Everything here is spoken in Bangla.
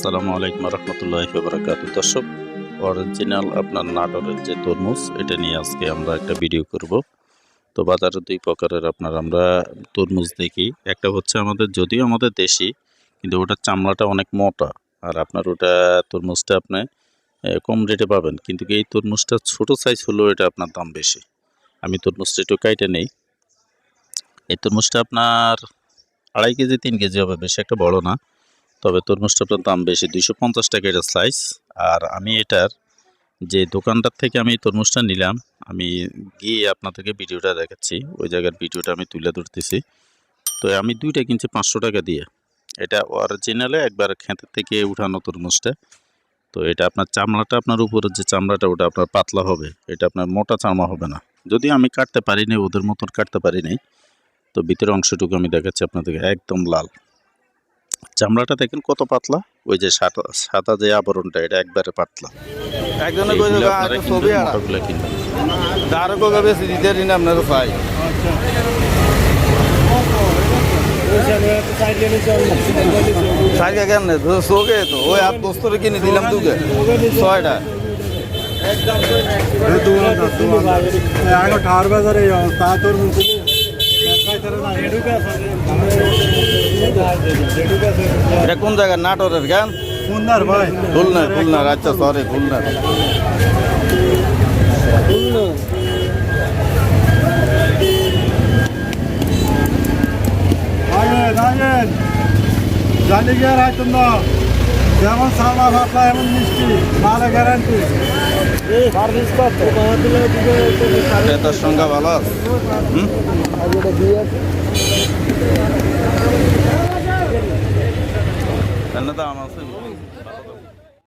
আসসালামু আলাইকুম রহমতুল্লাহ বরকাত দর্শক অরিজিনাল আপনার নাটোরের যে তরমুজ, এটা নিয়ে আজকে আমরা একটা ভিডিও করব। তো বাজারে দুই প্রকারের আপনার আমরা তরমুজ দেখি। একটা হচ্ছে আমাদের, যদিও আমাদের দেশি, কিন্তু ওটার চামড়াটা অনেক মোটা। আর আপনার ওটা তরমুজটা আপনি কম রেটে পাবেন। কিন্তু এই তরমুজটা ছোট সাইজ হলেও এটা আপনার দাম বেশি। আমি তরমুজটা একটু কাইটে নেই। এই তরমুজটা আপনার আড়াই কেজি, তিন কেজি হবে, বেশি একটা বড় না। তবে তরমুজটার দাম বেশি, দুইশো পঞ্চাশ টাকা এটা স্লাইস আর আমি এটার যে দোকানটার থেকে আমি তরমুজটা নিলাম, আমি গিয়ে আপনাদেরকে ভিডিওটা দেখাচ্ছি। ওই জায়গার ভিডিওটা আমি তুলে ধরতেছি। তো আমি দুইটা কিনছি পাঁচশো টাকা দিয়ে। এটা অরিজিনালে একবার খেতের থেকে উঠানো তরমুজটা। তো এটা আপনার চামড়াটা, আপনার উপরের যে চামড়াটা, ওটা আপনার পাতলা হবে। এটা আপনার মোটা চামড়া হবে না। যদি আমি কাটতে পারিনি ওদের মতন কাটতে পারিনি তো ভিতরের অংশটুকু আমি দেখাচ্ছি আপনাদেরকে, একদম লাল। চামড়াটা দেখেন কত পাতলা। ওই যে সাদা সাদা যে আবরণটা এটা একবারে পাতলা। একজনে আপনারা ছবি কিনবেন। বেশি দিতে দিন আপনারা সোকে তো ওই আপ দোস্তরে কিনে দিলাম দুকে ছয়টা। এটা কোন জায়গায় নাটোরের গান? সুন্দর ভাই। খুলনার খুলনার আচ্ছা সরি খুলনার জানি গিয়ে রাখতুন না যেমন সামা ভাতলা এমন মিষ্টি। মালে গ্যারান্টি ক্রেতার সংখ্যা ভালো আছে? দাম আছে